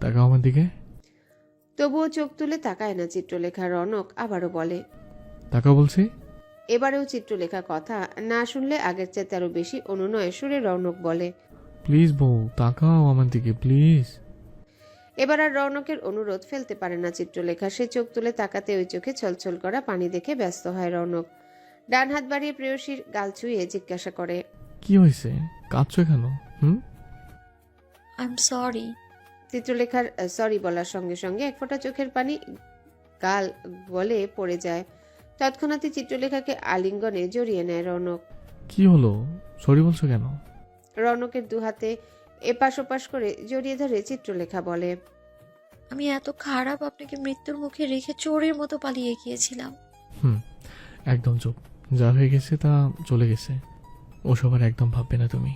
তাকাও আমার দিকে। তবুও চোখ তুলে তাকায় না চিত্রলেখা রনক আবারও বলে তাকাও বলছি। এবারেও চিত্রলেখা কথা না শুনলে আগের চাইতে আরও বেশি অনুনয় সুরে রৌনক বলে প্লিজ বউ তাকাও আমার দিকে প্লিজ। এবার আর রৌনকের অনুরোধ ফেলতে পারে না চিত্রলেখা। সে চোখ তুলে তাকাতে ওই চোখে ছলছল করা পানি দেখে ব্যস্ত হয় রৌনক। ডান হাত বাড়িয়ে প্রেয়সীর গাল ছুঁয়ে জিজ্ঞাসা করে কি হয়েছে? কাঁদছো কেন? হুম? আই এম সরি চিত্রলেখার সরি বলার সঙ্গে সঙ্গে এক ফোঁটা চোখের পানি গাল গলে পড়ে যায়। তৎক্ষণাৎই চিত্রলেখাকে আলিঙ্গনে জড়িয়ে নেয় রৌনক। কি হলো? সরি বলছো কেন? রৌনকের দুহাতে এপাশ ওপাশ করে জড়িয়ে ধরে চিত্রলেখা বলে আমি এত খারাপ আপনাকে মৃত্যুর মুখে রেখে চোরের মতো পালিয়ে গিয়েছিলাম। হুম একদম চুপ। যা হয়ে গেছে তা চলে গেছে। ওসব আর একদম ভাববে না তুমি।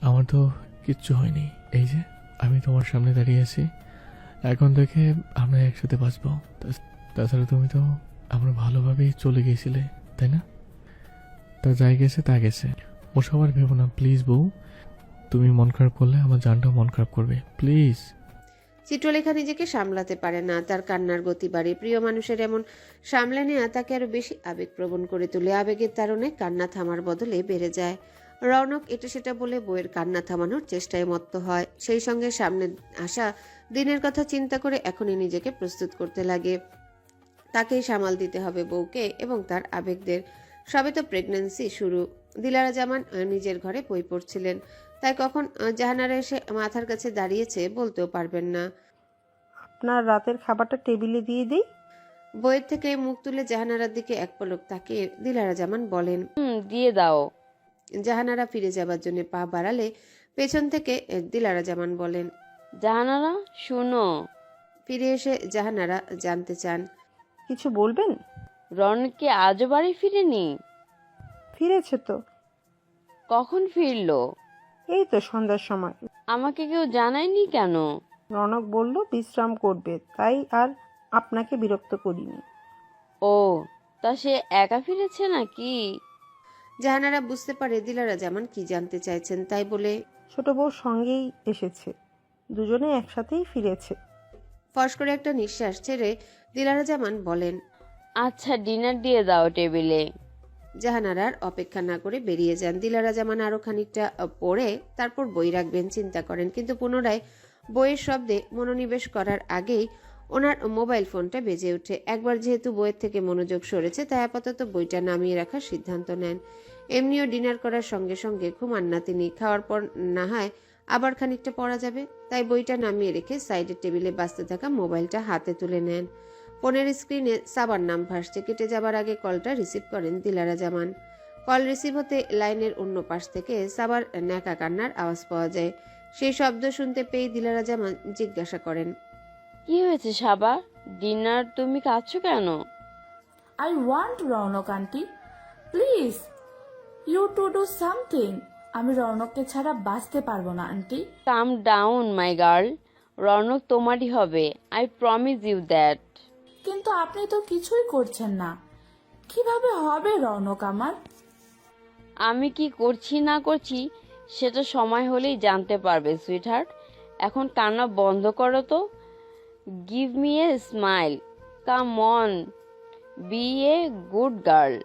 আমার তো কিচ্ছু হয়নি। এই যে আমি তোমার সামনে দাঁড়িয়ে আছি। এখন থেকে আমরা একসাথে বাঁচবো। তাছাড়া তুমি তো আমরা ভালোভাবেই চলে গিয়েছিলে তাই না? তা যাই গেছে, তা গেছে। ওসব আর ভেবো না, প্লিজ বউ। তুমি মন খারাপ করলে, আমার জানটাও মন খারাপ করবে। প্লিজ। চিত্রলেখা নিজেকে সামলাতে পারে না, তার কান্নার গতি বাড়ে। প্রিয় মানুষের এমন সামলে নেওয়া তাকে আরও বেশি আবেগপ্রবণ করে তোলে। আবেগের তারণে কান্না থামার বদলে বেড়ে যায়। রৌনক এটা সেটা বলে বইয়ের কান্না থামানোর চেষ্টায় মত্ত হয়। সেই সঙ্গে সামনে আসা দিনের কথা চিন্তা করে এখনই নিজেকে প্রস্তুত করতে লাগে। তাকেই সামাল দিতে হবে বউকে এবং তার আবেগদের। সবে তো প্রেগন্যান্সি শুরু। দিলারা জামান নিজের ঘরে বই পড়ছিলেন। তাই কখন জাহানারা এসে মাথার কাছে দাঁড়িয়েছে বলতেও পারবেন না। আপনার রাতের খাবারটা টেবিলে দিয়ে দিই। বইয়ের থেকে মুখ তুলে জাহানারার দিকে এক পলক তাকিয়ে দিলারা জামান বলেন হুম দিয়ে দাও। জাহানারা ফিরে যাবার জন্য পা বাড়ালে পেছন থেকে দিলারা জামান বলেন জাহানারা শুনো। ফিরে এসে জাহানারা জানতে চান। কিছু বলবেন? রন কি আজও বাড়ি ফিরেনি? ফিরেছে তো। কখন ফিরলো? এই তো সন্ধ্যার সময়। আমাকে কেউ জানায়নি কেন? রনক বলল বিশ্রাম করবে তাই আর আপনাকে বিরক্ত করিনি। ও তা সে একা ফিরেছে নাকি? জাহানারা বুঝতে পারে দিলারা জামান কি জানতে চাইছেন তাই বলে ছোট বউ সঙ্গেই এসেছে। দুজনে একসাথেই ফিরেছে। ফস করে একটা নিঃশ্বাস ছেড়ে দিলারা জামান বলেন আচ্ছা ডিনার দিয়ে দাও টেবিলে। জাহানারার অপেক্ষা না করে বেরিয়ে যান। দিলারা জামান আরও খানিকটা পড়ে তারপর বই রাখবেন চিন্তা করেন। কিন্তু পুনরায় বইয়ের শব্দে মনোনিবেশ করার আগেই ওনার মোবাইল ফোনটা বেজে ওঠে। একবার যেহেতু বইয়ের থেকে মনোযোগ সরেছে তাই আপাতত বইটা নামিয়ে রাখার সিদ্ধান্ত নেন। এমনিও ডিনার করার সঙ্গে সঙ্গে ঘুমান না তিনি। খাওয়ার পর না হয় আবার খানিকটা পড়া যাবে তাই বইটা নামিয়ে রেখে সাইডের টেবিলে বাঁচতে থাকা মোবাইলটা হাতে তুলে নেন। ফোনের স্ক্রিনে সাবার নাম ভাসছে কেটে যাবার আগে কলটা রিসিভ করেন দিলারা জামান কল রিসিভ হতে লাইনের অন্য পাশ থেকে সাবার ন্যাকা কান্নার আওয়াজ পাওয়া যায়। সেই শব্দ শুনতে পেয়ে দিলারা জামান জিজ্ঞাসা করেন কি হয়েছে সাবা? ডিনার তুমি কাঁদছো কেন? I want Raunak aunty. Please you to do something আমি রৌনককে ছাড়া বাঁচতে পারব না aunty. Come down my girl Raunak তোমারই হবে। আই প্রমিস ইউ দ্যাট কিন্তু আপনি তো কিছুই করছেন না। কীভাবে হবে রৌনক আমার? আমি কি করছি না করছি সেটা সময় হলেই জানতে পারবে সুইটহার্ট এখন কান্না বন্ধ করো তো। Give me a smile come on be a good girl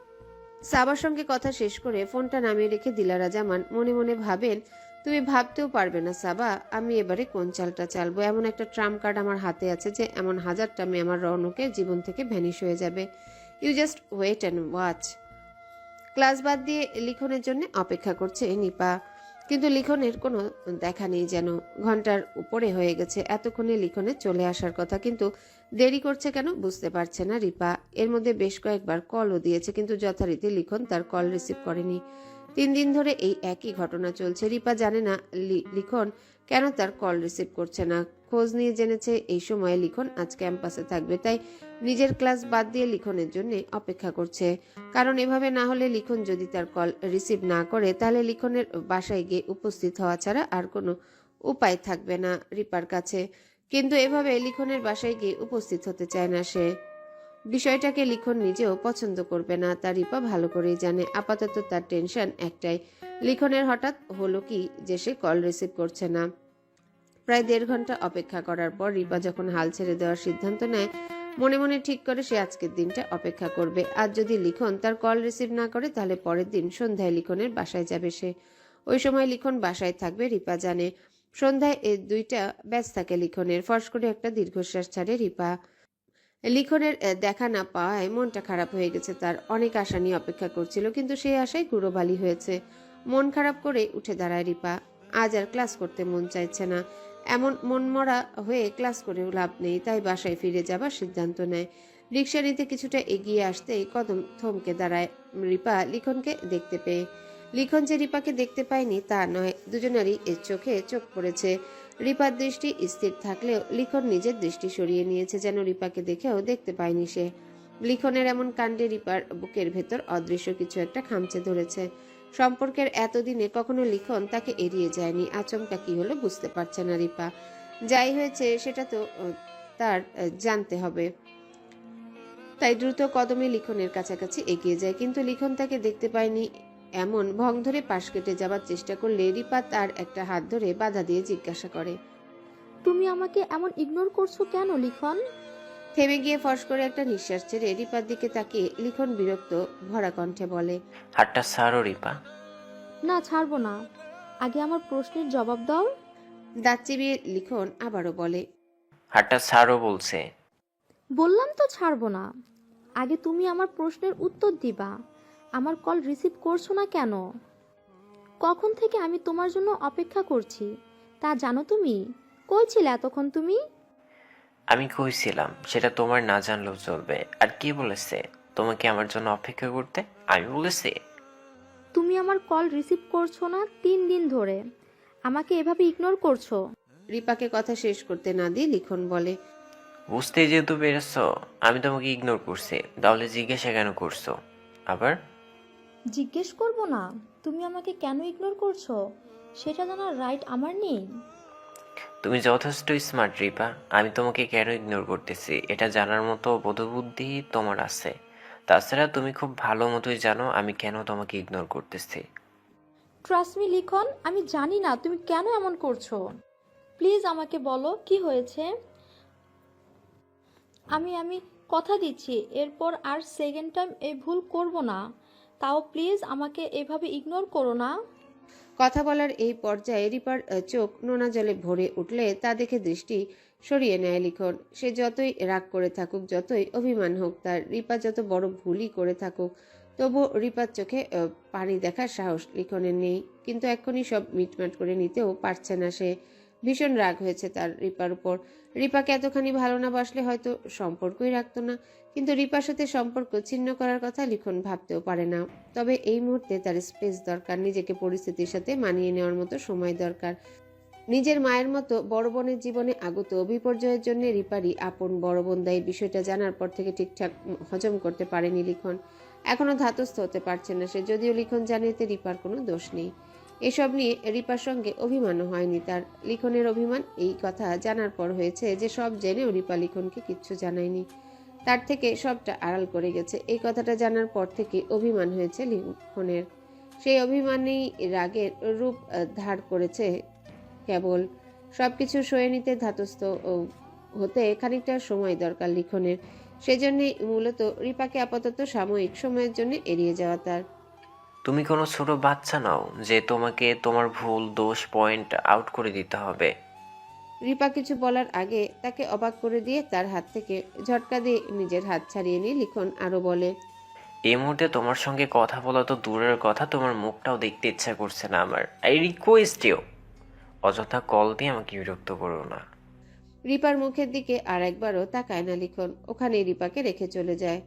সাবার সঙ্গে কথা শেষ করে ফোনটা নামিয়ে রেখে দিলারা জামান মনে মনে ভাবেন, তুমি ভাবতেও পারবে না সাবা, আমি এবারে কোন চালটা চালবো? এমন একটা ট্রাম কার্ড আমার হাতে আছে যে এমন হাজারটা মেয়ে আমার রনকে জীবন থেকে ভ্যানিশ হয়ে যাবে। You just wait and watch class বাদ দিয়ে লিখনের জন্য অপেক্ষা করছে নিপা। কিন্তু লিখনের কোনো দেখা নেই যেন। ঘণ্টার উপরে হয়ে গেছে এতক্ষণে লিখনে চলে আসার কথা, কিন্তু দেরি করছে কেন বুঝতে পারছে না রিপা। এর মধ্যে বেশ কয়েকবার কলও দিয়েছে, কিন্তু যথারীতি লিখন তার কল রিসিভ করেনি। তিন দিন ধরে এই একই ঘটনা চলছে। রিপা জানে না লিখন কেন তার কল রিসিভ করছে না। খোঁজ নিয়ে জেনেছে এই সময় লিখন আজ ক্যাম্পাসে থাকবে, তাই নিজের ক্লাস বাদ দিয়ে লিখনের জন্য অপেক্ষা করছে। কারণ এভাবে না হলে লিখন যদি তার কল রিসিভ না করে, তাহলে লিখনের বাসায় গিয়ে উপস্থিত হওয়া ছাড়া আর কোনো উপায় থাকবে না রিপার কাছে। কিন্তু এভাবে লিখনের বাসায় গিয়ে উপস্থিত হতে চায় না সে। বিষয়টাকে লিখন নিজেও পছন্দ করবে না। তার রিপা ভালো করেই জানে। আপাতত তার টেনশন একটাই। লিখনের হঠাৎ হলো কি যে সে কল রিসিভ করছে না। প্রায় দেড় ঘণ্টা অপেক্ষা করার পর রিপা যখন হাল ছেড়ে দেওয়ার সিদ্ধান্ত নেয়, মনে মনে ঠিক করে সে আজকের দিনটা অপেক্ষা করবে। আর যদি লিখন তার কল রিসিভ না করে, তাহলে পরের দিন সন্ধ্যায় লিখনের বাসায় যাবে সে। ওই সময় লিখন বাসায় থাকবে, রিপা জানে। সন্ধ্যায় এ দুইটা ব্যাস থাকে লিখনের। ফস করে একটা দীর্ঘশ্বাস ছাড়ে রিপা। লিখনের দেখা না পাওয়ায় মনটা খারাপ হয়ে গেছে। তার অনেক আশা নিয়ে অপেক্ষা করছিল, কিন্তু সেই আশায় গুঁড়োবালি হয়েছে। মন খারাপ করে উঠে দাঁড়ায় রিপা। আজ আর ক্লাস করতে মন চাইছে না। এমন মনমরা হয়ে ক্লাস করেও লাভ নেই, তাই বাসায় ফিরে যাবার সিদ্ধান্ত নেয়। রিক্সা নিতে কিছুটা এগিয়ে আসতেই কদম থমকে দাঁড়ায় রিপা লিখনকে দেখতে পেয়ে। লিখন যে রিপাকে দেখতে পায়নি তা নয়, দুজনারই এর চোখে চোখ পড়েছে। রিপার দৃষ্টি স্থির থাকলেও লিখন নিজের দৃষ্টি সরিয়ে নিয়েছে যেন রিপাকে দেখেও দেখতে পায়নি সে। লিখনের এমন কাণ্ডে রিপার বুকের ভেতর অদৃশ্য কিছু একটা খামচে ধরেছে। সম্পর্কের এতদিনে কখনো লিখন তাকে এড়িয়ে যায়নি। আচমকা কি হলো বুঝতে পারছে না রিপা। যাই হয়েছে, সেটা তো তার জানতে হবে। তাই দ্রুত কদমে লিখনের কাছাকাছি এগিয়ে যায়, কিন্তু লিখন তাকে দেখতে পায়নি। এমন ভং ধরে পাশ কেটে যাবার চেষ্টা করলে রিপা তার একটা হাত ধরে বাধা দিয়ে জিজ্ঞাসা করে। তুমি আমাকে এমন ইগনোর করছ কেন লিখন? থেমে গিয়ে ফস করে একটা নিঃশ্বাস ছেড়ে রিপার দিকে তাকিয়ে লিখন বিরক্ত ভরা কণ্ঠে বলে হাতটা ছাড়ো রিপা। না ছাড়বো না। আগে আমার প্রশ্নের জবাব দাও। দাঁত চিবিয়ে লিখন আবারও বলে হাতটা ছাড়ো বলছে। বললাম তো ছাড়বো না। আগে তুমি আমার প্রশ্নের উত্তর দিবা। আমার কল রিসিভ করছ না কেন? কখন থেকে আমি তোমার জন্য অপেক্ষা করছি? তা জানো তুমি? কই ছিলে এতক্ষণ তুমি? আমি কইছিলাম সেটা তোমার না জানলেও চলবে। আর কি বলেছে? তোমাকে আমার জন্য অপেক্ষা করতে? আমি বলেছি। তুমি আমার কল রিসিভ করছ না তিন দিন ধরে। আমাকে এভাবে ইগনোর করছ? রিপাকে কথা শেষ করতে না দিয়ে লিখন বলে বুঝতে যেহেতু পেরেছ আমি তোমাকে ইগনোর করছি। তাহলে জিজ্ঞাসা কেন করছ? আবার? জিজ্ঞেস করব না। তুমি আমাকে কেন ইগনোর করছ? সেটা জানার রাইট আমার নেই। তুমি যথেষ্ট স্মার্ট রিপা। আমি তোমাকে কেন ইগনোর করতেছি? এটা জানার মতো বোধবুদ্ধি তোমার আছে। তাছাড়া তুমি খুব ভালো মতোই জানো আমি কেন তোমাকে ইগনোর করতেছি। ট্রাস্ট মি লিখন আমি জানি না তুমি কেন এমন করছ। প্লিজ আমাকে বলো কি হয়েছে? আমি আমি কথা দিচ্ছি এরপর আর সেকেন্ড টাইম এই ভুল করব না। তাও প্লিজ আমাকে এভাবে ইগনোর করো না। কথা বলার এই পর্যায়ে রিপার চোখ নোনা জলে ভরে উঠলে তা দেখে দৃষ্টি সরিয়ে নেয় লিখন। সে যতই রাগ করে থাকুক, যতই অভিমান হোক, তার রিপা যত বড় ভুলই করে থাকুক তবু রিপার চোখে পানি দেখার সাহস লিখনের নেই। কিন্তু এক্ষুনি সব মিটমাট করে নিতেও পারছে না সে। ভীষণ রাগ হয়েছে তার রিপার উপর। রিপাকে এতখানি ভালো না বাসলে হয়তো সম্পর্কই রাখতো না। কিন্তু রিপার সাথে সম্পর্ক ছিন্ন করার কথা লিখন ভাবতেও পারে না। তবে এই মুহূর্তে তার স্পেস দরকার, নিজেকে পরিস্থিতির সাথে মানিয়ে নেওয়ার মতো সময় দরকার। নিজের মায়ের মতো বড় বোনের জীবনে আগত বিপর্যয়ের জন্য রিপারি আপন বড় বোন দায়ী বিষয়টা জানার পর থেকে ঠিকঠাক হজম করতে পারেনি লিখন। এখনও ধাতস্থ হতে পারছে না সে, যদিও লিখন জানে এতে রিপার কোনো দোষ নেই। এসব নিয়ে রিপার সঙ্গে অভিমানও হয়নি তার। লিখনের অভিমান এই কথা জানার পর হয়েছে যে সব জেনেও রিপা লিখনকে কিচ্ছু জানায়নি। তার থেকে সবটা আড়াল করে গেছে। এই কথাটা জানার পর থেকে অভিমান হয়েছে লিখনের সেই অভিমানেই রাগের রূপ ধার করেছে কেবল। সব কিছু সয়ে নিতে ধাতস্থ হতে খানিকটা সময় দরকার লিখনের। সেজন্যই মূলত রিপাকে আপাতত সাময়িক সময়ের জন্য এড়িয়ে যাওয়া তার। তুমি কোনো ছোট বাচ্চা নাও যে তোমাকে তোমার ভুল, দোষ পয়েন্ট আউট করে দিতে হবে। রিপা কিছু বলার আগে তাকে অবাক করে দিয়ে তার হাত থেকে ঝটকা দিয়ে নিজের হাত ছাড়িয়ে নিয়ে লিখন আরও বলে এই মুহূর্তে তোমার সঙ্গে কথা বলা তো দূরের কথা তোমার মুখটাও দেখতে ইচ্ছা করছে না আমার। আই রিকোয়েস্ট ইউ অযথা কল দিয়ে আমাকে বিরক্ত করো না। রিপার মুখের দিকে আর একবারও তাকায় না লিখন। ওখানে রিপাকে রেখে চলে যায়।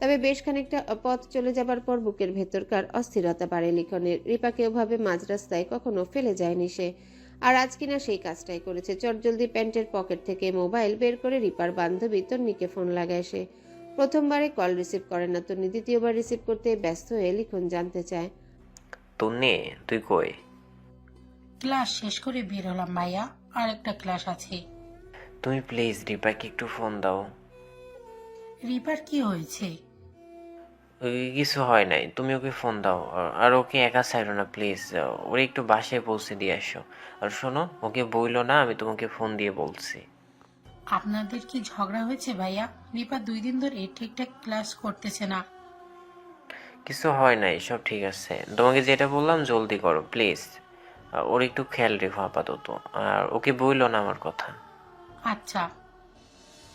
তবে বেশ খানিকটা পথ চলে যাবার পর বুকের ভেতরকার অস্থিরতা বাড়ে লিখনের। রিপাকে ওভাবে মাঝ রাস্তায় কখনো ফেলে যায়নি সে। আর আজ কিনা সেই কাজটাই করেছে। চটজলদি প্যান্টের পকেট থেকে মোবাইল বের করে রিপার বান্ধবী তন্নিকে ফোন লাগায় সে। প্রথমবারে কল রিসিভ করে না তন্নি দ্বিতীয়বার রিসিভ করতে ব্যস্ত হয়ে লিখন জানতে চায়। তন্নি তুই কই? ক্লাস শেষ করে বের হলাম ভাইয়া আর একটা ক্লাস আছে। তুমি প্লিজ রিপাকে একটু ফোন দাও। রিপার কি হয়েছে? কিছু হয় নাই। তুমি ওকে ফোন দাও। আর- আর ওকে একা ছাড়ো না প্লিজ ওরে একটু বাসায় পৌঁছে দিয়ে আসো। আর শোনো ওকে বইলো না আমি তোমাকে ফোন দিয়ে বলছি। আপনাদের কি ঝগড়া হয়েছে ভাইয়া? রিপা দুই দিন ধরে ঠিকঠাক ক্লাস করতেছে না। কিছু হয় নাই সব ঠিক আছে। তোমাকে যেটা বললাম জলদি করো প্লিজ ওর একটু খেয়াল রেখো আপাতত। আর ওকে বইলো না আমার কথা। আচ্ছা।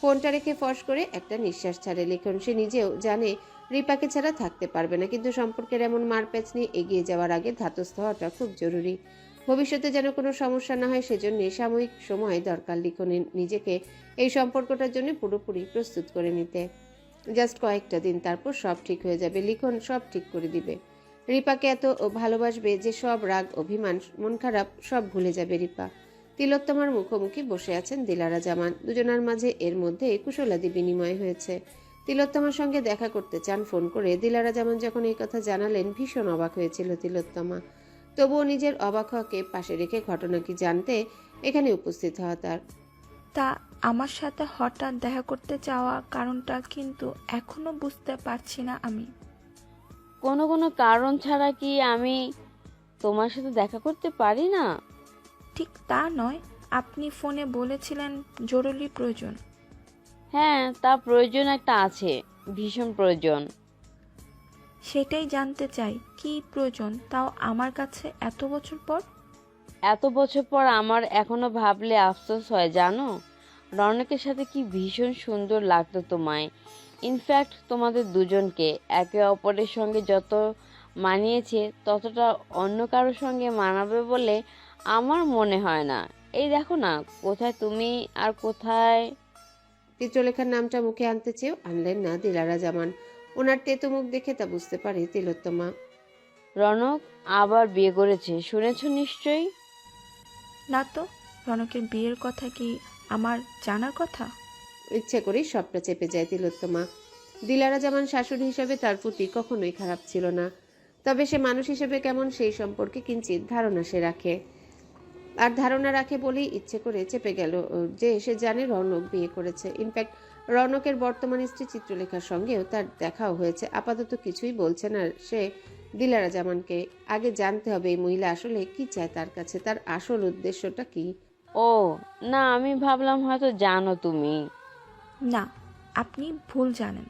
ফোনটা রেখে ফস করে একটা নিঃশ্বাস ছাড়ে। লিখন সে নিজেও জানে রিপাকে ছাড়া থাকতে পারবে না, কিন্তু সম্পর্কের এমন মারপ্যাচ নিয়ে এগিয়ে যাওয়ার আগে ধাতস্থ হওয়াটা খুব জরুরি। ভবিষ্যতে যেন কোনো সমস্যা না হয়, সেজন্য সাময়িক সময় দরকার লিখনের নিজেকে এই সম্পর্কটার জন্য পুরোপুরি প্রস্তুত করে নিতে। জাস্ট কয়েকটা দিন, তারপর সব ঠিক হয়ে যাবে। লিখন সব ঠিক করে দিবে। রিপাকে এত ভালোবাসবে যে সব রাগ, অভিমান, মন খারাপ সব ভুলে যাবে রিপা। তিলোত্তমার মুখোমুখি বসে আছেন দিলারা জামান। দুজনার মাঝে এর মধ্যে কুশলাদি বিনিময় হয়েছে। তিলোত্তমার সঙ্গে দেখা করতে চান ফোন করে দিলারা জামান যখন এই কথা জানালেন ভীষণ অবাক হয়েছিল তিলোত্তমা। তবুও নিজের অবাক হওয়াকে পাশে রেখে ঘটনা কি জানতে এখানে উপস্থিত হওয়া তার। তা আমার সাথে হঠাৎ দেখা করতে চাওয়া কারণটা কিন্তু এখনও বুঝতে পারছি না আমি। কোনো কোনো কারণ ছাড়া কি আমি তোমার সাথে দেখা করতে পারি না? ঠিক তা নয়। আপনি ফোনে বলেছিলেন জরুরি প্রয়োজন। হ্যাঁ তা প্রয়োজন একটা আছে ভীষণ প্রয়োজন। সেটাই জানতে চাই কি প্রয়োজন? তাও আমার কাছে এত বছর পর? এত বছর পর আমার এখনও ভাবলে আফসোস হয় জানো? রনকের সাথে কি ভীষণ সুন্দর লাগতো তোমায়। ইনফ্যাক্ট তোমাদের দুজনকে একে অপরের সঙ্গে যত মানিয়েছে ততটা অন্য কারোর সঙ্গে মানাবে বলে আমার মনে হয় না। এই দেখো না কোথায় তুমি আর কোথায়? চিত্রলেখার নামটা মুখে আনতে চেয়েও আনলেন না দিলারা জামান ওনার তেতো মুখ দেখে তা বুঝতে পারে তিলোত্তমা। রনক আবার বিয়ে করেছে শুনেছ নিশ্চয়ই? না তো রনকের বিয়ের কথা কি আমার জানার কথা? ইচ্ছে করেই সবটা চেপে যায় তিলোত্তমা। দিলারা জামান শাশুড়ি হিসেবে তার প্রতি কখনোই খারাপ ছিল না। তবে সে মানুষ হিসেবে কেমন সেই সম্পর্কে কিঞ্চিত ধারণা সে রাখে। আর ধারণা রাখে বলেই ইচ্ছে করে চেপে গেল যে সে জানে রনক বিয়ে করেছে। ইনফ্যাক্ট রনকের বর্তমান স্ত্রী চিত্রলেখার সঙ্গেও তার দেখাও হয়েছে। আপাতত কিছুই বলছে না সে। দিলারা জামানকে আগে জানতে হবে এই মহিলা আসলে কি চায় তার কাছে। তার আসল উদ্দেশ্যটা কি? ও না আমি ভাবলাম হয়তো জানো তুমি। না আপনি ভুল জানেন।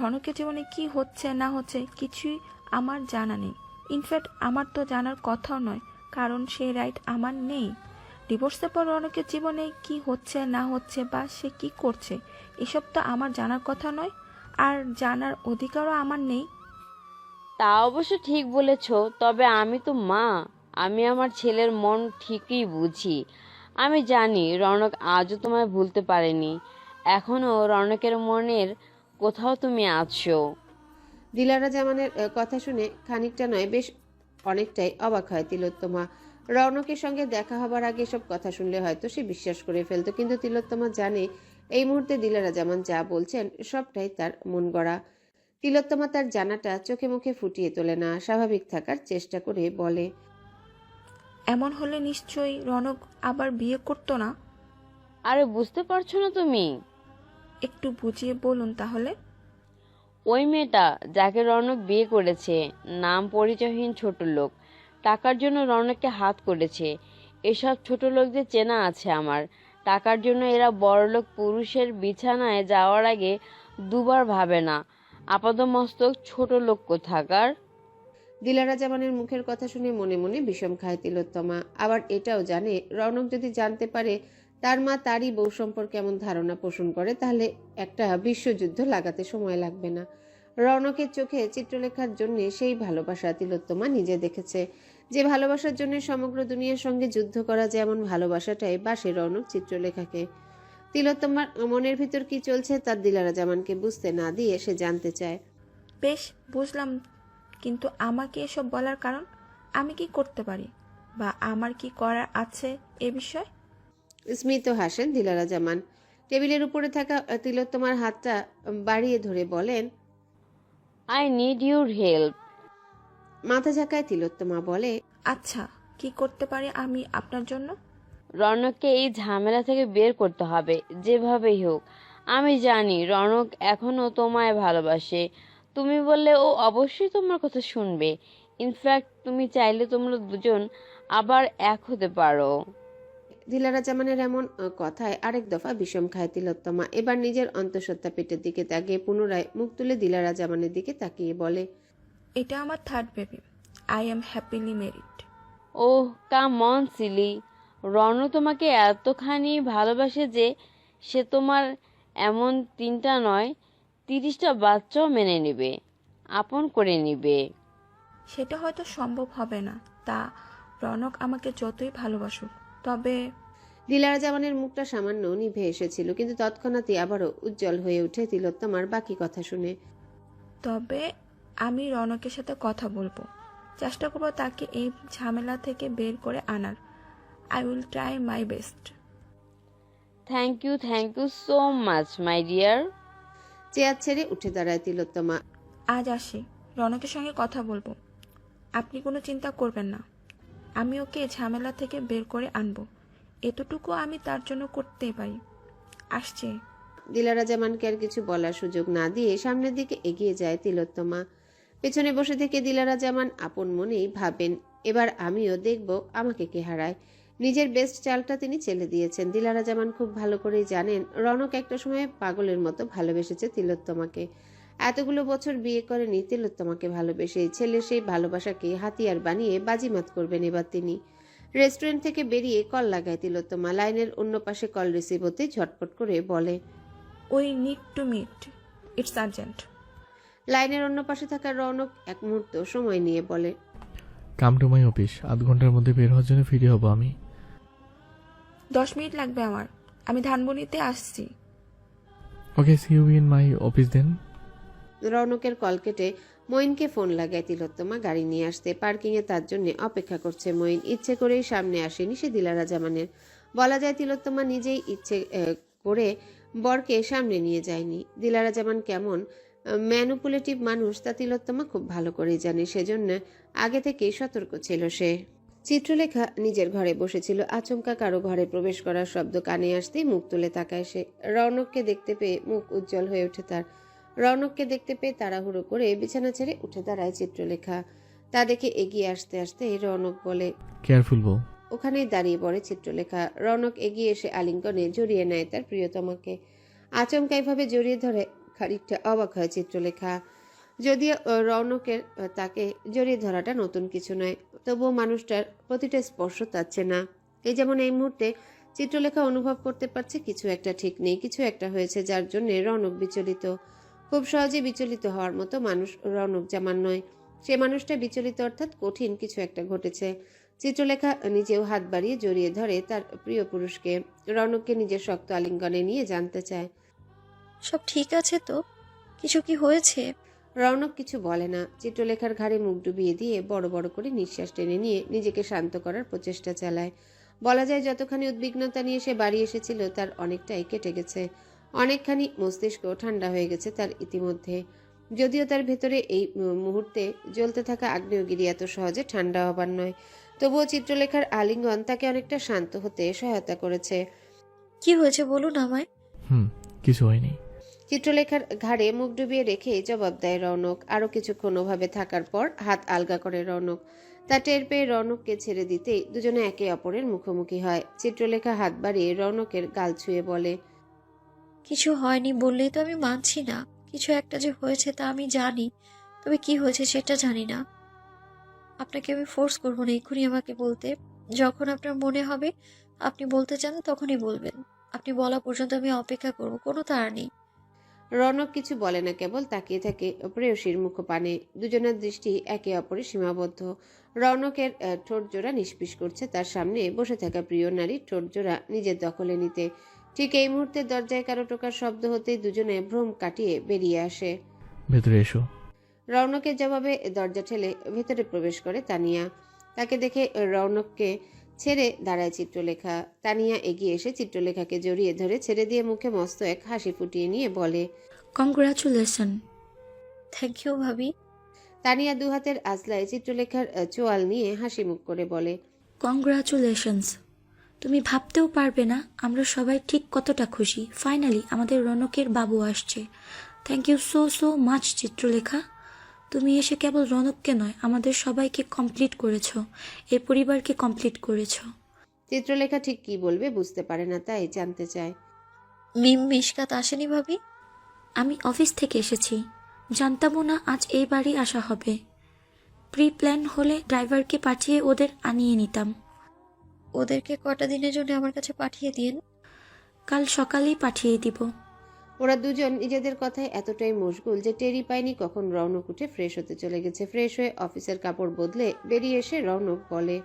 রনকের জীবনে কি হচ্ছে না হচ্ছে কিছুই আমার জানা নেই। ইনফ্যাক্ট আমার তো জানার কথাও নয়। কারণ সেই রাইট আমার নেই। ডিভোর্সের পর রনকের জীবনে কি হচ্ছে না হচ্ছে বা সে কি করছে এসব তো আমার জানার কথা নয়। আর জানার অধিকারও আমার নেই। তা অবশ্য ঠিক বলেছ তবে আমি তো মা। আমি আমার ছেলের মন ঠিকই বুঝি। আমি জানি রনক আজও তোমায় ভুলতে পারেনি। এখনও রনকের মনের কোথাও তুমি আছো। দিলারা জামানের কথা শুনে খানিকটা নয় বেশ অনেকটাই অবাক হয় তিলোত্তমা। রৌনকের সঙ্গে দেখা হবার আগে সব কথা শুনলে হয়তো সে বিশ্বাস করে ফেলতো কিন্তু তিলোত্তমা জানে এই মুহূর্তে দিলারা যেমন যা বলছেন সবটাই তার মন গড়া। তিলোত্তমা তার জানাটা চোখে মুখে ফুটিয়ে তোলে না স্বাভাবিক থাকার চেষ্টা করে বলে এমন হলে নিশ্চয়ই রনক আবার বিয়ে করতো না? আরে বুঝতে পারছ না তুমি। একটু বুঝিয়ে বলুন তাহলে। ওই মেয়েটা যাকে রনক বিয়ে করেছে, নাম পরিচয়হীন ছোট লোক। টাকার জন্য রনককে হাত করেছে। এসব ছোট লোকদের চেনা আছে আমার। টাকার জন্য এরা বড়লোক পুরুষের বিছানায় যাওয়ার আগে দুবার ভাবে না, আপাদমস্তক ছোট লোক কোথাকার? দিলারা জামানের মুখের কথা শুনে মনে মনে বিষম খায় তিলোত্তমা। আবার এটাও জানে, রৌনক যদি জানতে পারে তার মা তারই বউ সম্পর্কে এমন ধারণা পোষণ করে, তাহলে একটা বিশ্বযুদ্ধ লাগাতে সময় লাগবে না। রৌনকের চোখে চিত্রলেখার জন্য সেই ভালোবাসা তিলোত্তমা নিজে দেখেছে। যে ভালোবাসার জন্য সমগ্র দুনিয়ার সঙ্গে যুদ্ধ করা যেমন ভালোবাসাটাই বাসে রৌনক চিত্রলেখাকে। তিলোত্তমার মনের ভিতর কি চলছে তার দিলারা জামানকে বুঝতে না দিয়ে সে জানতে চায়। বেশ, বুঝলাম। কিন্তু আমাকে এসব বলার কারণ আমি কি করতে পারি? বা আমার কি করার আছে এ বিষয়ে? স্মিত হাসেন দিলারা জামান। টেবিলের উপরে থাকা তিলোত্তমার হাতটা বাড়িয়ে ধরে বলেন আই নিড ইউর হেল্প মাথা ঝাঁকায় তিলোত্তমা বলে আচ্ছা কি করতে পারি আমি আপনার জন্য? রনককে এই ঝামেলা থেকে বের করতে হবে যেভাবেই হোক। আমি জানি রনক এখনও তোমায় ভালোবাসে। তুমি বললে ও অবশ্যই তোমার কথা শুনবে। ইনফ্যাক্ট তুমি চাইলে তোমরা দুজন আবার এক হতে পারো। দিলারা জামানের এমন কথায় আরেক দফা বিষম খায় তিলোত্তমা এবার নিজের অন্তঃসত্ত্বা পেটের দিকে তাকিয়ে পুনরায় মুখ তুলে দিলারা জামানের দিকে তাকিয়ে বলে এটা আমার third baby I am happily married oh come on silly. রণ তোমাকে এতখানি ভালোবাসে যে সে তোমার এমন তিনটা নয় তিরিশটা বাচ্চাও মেনে নেবে আপন করে নিবে। সেটা হয়তো সম্ভব হবে না। তা রনক আমাকে যতই ভালোবাসুক তবে দিলারা জামানের মুখটা সামান্য নিভে এসেছিল কিন্তু তৎক্ষণাৎই আবারও উজ্জ্বল হয়ে ওঠে তিলোত্তমার বাকি কথা শুনে। তবে আমি রনকের সাথে কথা বলব। চেষ্টা করব তাকে এই ঝামেলা থেকে বের করে আনার। I will try my best thank you thank you so much my dear chair ছেড়ে উঠে দাঁড়ায় তিলোত্তমা। আজ আসি রনকের সঙ্গে কথা বলব। আপনি কোনো চিন্তা করবেন না। আমি ওকে ঝামেলা থেকে বের করে আনব। এতটুকু আমি তার জন্য করতেই পারি। আসছে। দিলারা জামানকে আর কিছু বলার সুযোগ না দিয়ে সামনের দিকে এগিয়ে যায় তিলোত্তমা। পেছনে বসে থেকে দিলারা জামান আপন মনেই ভাবেন, এবার আমিও দেখব আমাকে কে হারায়। নিজের বেস্ট চালটা তিনি চেলে দিয়েছেন। দিলারা জামান খুব ভালো করেই জানেন, রনক একটা সময় পাগলের মতো ভালোবেসেছে তিলোত্তমাকে। এতগুলো বছর বিয়ে করেনি তিলোত্তমাকে ভালোবেসে। ছেলে সেই ভালোবাসাকে হাতিয়ার বানিয়ে বাজিমাত করবেন এবার তিনি। রেস্টুরেন্ট থেকে বেরিয়ে কল লাগায় তিলোত্তমা। লাইনের অন্য পাশে কল রিসিভ হতে ঝটপট করে বলে I need to meet it's urgent. লাইনের অন্য পাশে থাকা রৌনক এক মুহূর্ত সময় নিয়ে বলে কাম টু মাই অফিস। আধ ঘণ্টার মধ্যে বের হওয়ার জন্য ফিরে হব আমি। দশ মিনিট লাগবে আমার। আমি ধানবনিতে আসছি। Okay see you in my office then রৌনকের call কেটে মঈনকে ফোন লাগায় তিলোত্তমা গাড়ি নিয়ে আসতে। পার্কিংয়ে তার জন্য অপেক্ষা করছে মঈন। ইচ্ছে করেই সামনে আসেনি সে দিলারা জামানের। বলা যায় তিলোত্তমা নিজেই ইচ্ছে করে বরকে সামনে নিয়ে যায়নি। দিলারা জামান কেমন ম্যানুপুলেটিভ মানুষ তা তিলোত্তমা খুব ভালো করেই জানে, সেজন্য আগে থেকেই সতর্ক ছিল সে। চিত্রলেখা নিজের ঘরে বসেছিল। আচমকা কারও ঘরে প্রবেশ করার শব্দ কানে আসতেই মুখ তুলে তাকায় সে। রৌনককে দেখতে পেয়ে মুখ উজ্জ্বল হয়ে ওঠে তার। রৌনককে দেখতে পেয়ে তাড়াহুড়ো করে বিছানা ছেড়ে উঠে দাঁড়ায় চিত্রলেখা। তা দেখে এগিয়ে আসতে আসতে রৌনক বলে কেয়ারফুল বউ। ওখানেই দাঁড়িয়ে পড়ে চিত্রলেখা। রৌনক এগিয়ে এসে আলিঙ্গনে জড়িয়ে নেয় তার প্রিয়তমাকে। আচমকা এভাবে জড়িয়ে ধরে খানিকটা অবাক হয় চিত্রলেখা। যদিও রৌনকের তাকে জড়িয়ে ধরাটা নতুন কিছু নয় তবুও মানুষটার প্রতিটা স্পর্শ তাচ্ছে না। এই যেমন এই মুহূর্তে চিত্রলেখা অনুভব করতে পারছে কিছু একটা ঠিক নেই কিছু একটা হয়েছে যার জন্য রৌনক বিচলিত। খুব সহজে বিচলিত হওয়ার মতো মানুষ রৌনক জামান নয়। সে মানুষটা বিচলিত অর্থাৎ কঠিন কিছু একটা ঘটেছে। চিত্রলেখা নিজেও হাত বাড়িয়ে জড়িয়ে ধরে তার প্রিয় পুরুষকে। রৌনককে নিজের শক্ত আলিঙ্গনে নিয়ে জানতে চায়। সব ঠিক আছে তো? কিছু কি হয়েছে? রৌনক কিছু বলে না। চিত্রলেখার ঘাড়ে মুখ ডুবিয়ে দিয়ে বড় বড় করে নিঃশ্বাস টেনে নিয়ে নিজেকে শান্ত করার প্রচেষ্টা চালায়। বলা যায় যতখানি উদ্বিগ্নতা নিয়ে সে বাড়ি এসেছিল তার অনেকটাই কেটে গেছে। অনেকখানি মস্তিষ্ক ঠান্ডা হয়ে গেছে তার ইতিমধ্যে। যদিও তার ভেতরে এই মুহূর্তে জ্বলতে থাকা আগ্নেয়গিরি এত সহজে ঠান্ডা হবার নয় তবুও চিত্রলেখার আলিঙ্গন তাকে অনেকটা শান্ত হতে সহায়তা করেছে। কি হয়েছে বলুন আমায়? হুম কিছু হয়নি। চিত্রলেখার ঘাড়ে মুখ ডুবিয়ে রেখে জবাব দেয় রৌনক আরও কিছুক্ষণ ওভাবে থাকার পর হাত আলগা করে রৌনক। তা টের পেয়ে রৌনককে ছেড়ে দিতেই দুজনে একে অপরের মুখোমুখি হয়। চিত্রলেখা হাত বাড়িয়ে রৌনকের গাল ছুঁয়ে বলে কিছু হয়নি বললেই তো আমি মানছি না। কিছু একটা যে হয়েছে তা আমি জানি, তবে কি হয়েছে সেটা জানি না। আপনাকে আমি ফোর্স করব না, এক্ষুনি আমাকে বলতে। যখন আপনার মনে হবে, আপনি বলতে চান তখনই বলবেন। আপনি বলা পর্যন্ত আমি অপেক্ষা করব, কোনো তাড়া নেই। রৌনক কিছু বলে না, কেবল তাকিয়ে থাকে প্রেয়সীর মুখপানে। দুজনের দৃষ্টি একে অপরে সীমাবদ্ধ। রৌনকের ঠোঁট জোড়া নিষ্পিস করছে তার সামনে। বসে থাকা প্রিয় নারী ঠোঁট জোড়া নিজের দখলে নিতে ঠিক এই মুহূর্তে দরজায় কারও টোকার শব্দ হতেই দুজনে ভ্রম কাটিয়ে বেরিয়ে আসে। ভেতরে এসো। রৌনকের জবাবে দরজা ঠেলে ভেতরে প্রবেশ করে তানিয়া। তাকে দেখে রৌনককে ছেড়ে দাঁড়ায় চিত্রলেখা। তানিয়া এগিয়ে এসে চিত্রলেখাকে জড়িয়ে ধরে ছেড়ে দিয়ে মুখে মস্ত এক হাসি ফুটিয়ে নিয়ে বলে কংগ্রাচুলেশন থ্যাংক ইউ ভাবি। তানিয়া দুহাতের আজলায় চিত্রলেখার চোয়াল নিয়ে হাসি মুখ করে বলে কংগ্রাচুলেশনস তুমি ভাবতেও পারবে না আমরা সবাই ঠিক কতটা খুশি। ফাইনালি আমাদের রনকের বাবু আসছে। Thank you so so much Chitralekha. তুমি এসে কেবল রনককে নয় আমাদের সবাইকে কমপ্লিট করেছ। এই পরিবারকে কমপ্লিট করেছ। চিত্রলেখা ঠিক কি বলবে বুঝতে পারে না তাই জানতে চায়। মিম মিশকাত আসেনি ভাবি? আমি অফিস থেকে এসেছি। জানতামও না আজ এই বাড়ি আসা হবে। প্রি প্ল্যান হলে ড্রাইভারকে পাঠিয়ে ওদের আনিয়ে নিতাম। ওদেরকে কটা দিনের জন্য আমার কাছে পাঠিয়ে দিন? কাল সকালেই পাঠিয়ে দিব। ওরা দুজন নিজেদের কথায় এতটাই মশগুল যে টেরি পায়নি কখন রওনক উঠে ফ্রেশ হতে চলে গেছে। ফ্রেশ হয়ে অফিসের কাপড় বদলে বেরিয়ে এসে রৌনক বলে